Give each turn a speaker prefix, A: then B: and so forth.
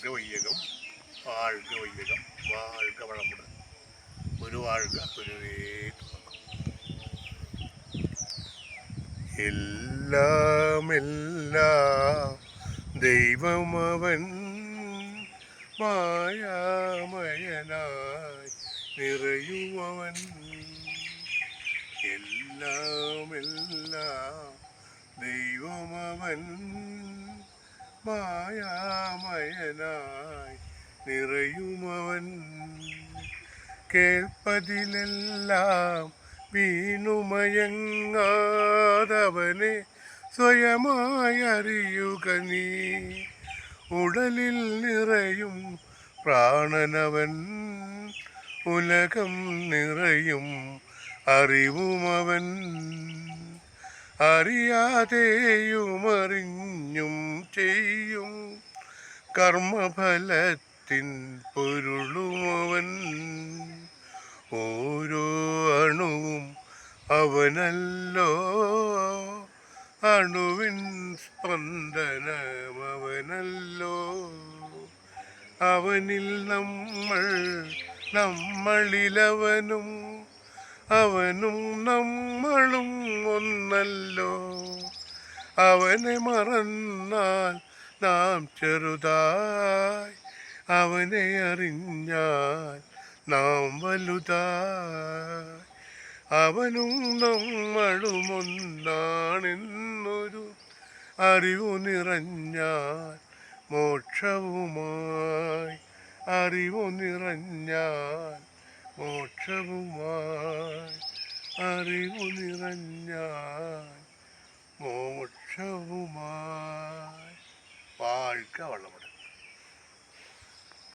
A: வாழ்க வையகம் வாழ்க வையகம் வாழ்க வளமுடன் ഒരു വാഴ്ക ഗുരുവേ തുണക്കം എല്ലാം എല്ലാം ദൈവമവൻ മായാമയനായി നിറയുമവൻ എല്ലാം എല്ലാം ദൈവമവൻ മായാമയനായി നിറയുമവൻ. കേൾപ്പതിലെല്ലാം വീണുമയങ്ങാതവനെ സ്വയമായി അറിയുക നീ. ഉടലിൽ നിറയും പ്രാണനവൻ. ഉലകം നിറയും അറിവുമവൻ. അറിയാതെയുമറിഞ്ഞും കർമ്മഫലത്തിൻ പൊരുളുമവൻ. ഓരോ അണുവും അവനല്ലോ. അണുവിൻ സ്പന്ദനമവനല്ലോ. അവനിൽ നമ്മൾ നമ്മളിലവനും അവനും നമ്മളും ഒന്നല്ലോ. അവനെ മറന്നാൽ നാം ചെറുതായി അവനെ അറിഞ്ഞാൽ നാം വലുതായി അവനും നമ്മളുമൊന്നാണെന്നൊരു അറിവു നിറഞ്ഞാൽ മോക്ഷവുമായി അറിവു നിറഞ്ഞാൽ മോക്ഷവുമായി അറിവു നിറഞ്ഞാൽ വാഴ്ക്ക വള്ളമാണ്